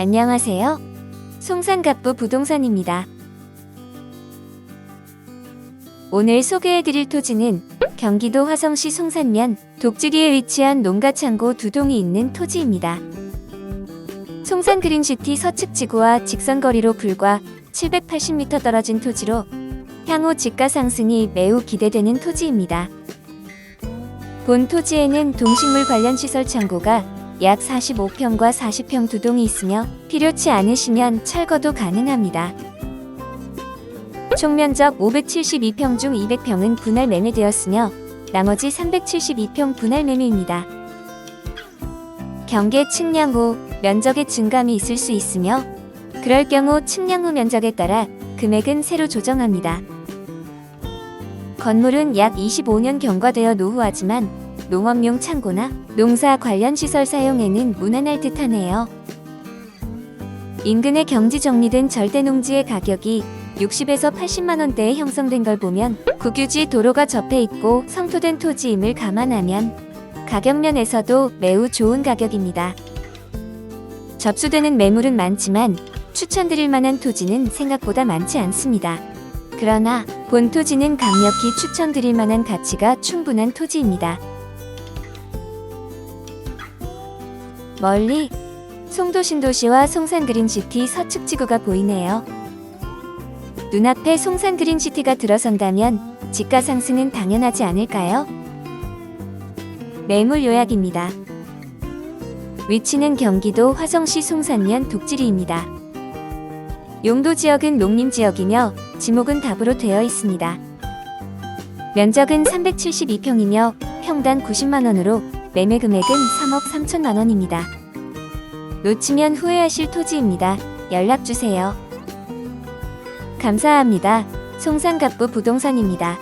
안녕하세요. 송산갑부 부동산입니다. 오늘 소개해드릴 토지는 경기도 화성시 송산면 독지리에 위치한 농가창고 두 동이 있는 토지입니다. 송산 그린시티 서측 지구와 직선거리로 불과 780m 떨어진 토지로 향후 집가 상승이 매우 기대되는 토지입니다. 본 토지에는 동식물 관련 시설 창고가 약 45평과 40평 두 동이 있으며 필요치 않으시면 철거도 가능합니다. 총 면적 572평 중 200평은 분할 매매되었으며 나머지 372평 분할 매매입니다. 경계 측량 후 면적의 증감이 있을 수 있으며 그럴 경우 측량 후 면적에 따라 금액은 새로 조정합니다. 건물은 약 25년 경과되어 노후하지만 농업용 창고나 농사 관련 시설 사용에는 무난할 듯하네요. 인근에 경지 정리된 절대 농지의 가격이 60에서 80만 원대에 형성된 걸 보면 국유지 도로가 접해 있고 성토된 토지임을 감안하면 가격 면에서도 매우 좋은 가격입니다. 접수되는 매물은 많지만 추천드릴 만한 토지는 생각보다 많지 않습니다. 그러나 본 토지는 강력히 추천드릴 만한 가치가 충분한 토지입니다. 멀리 송도 신도시와 송산 그린시티 서측 지구가 보이네요. 눈앞에 송산 그린시티가 들어선다면 집가 상승은 당연하지 않을까요? 매물 요약입니다. 위치는 경기도 화성시 송산면 독지리입니다. 용도 지역은 농림 지역이며 지목은 답으로 되어 있습니다. 면적은 372평이며 평당 90만 원으로 매매 금액은 3억 3천만 원입니다. 놓치면 후회하실 토지입니다. 연락 주세요. 감사합니다. 송산갑부 부동산입니다.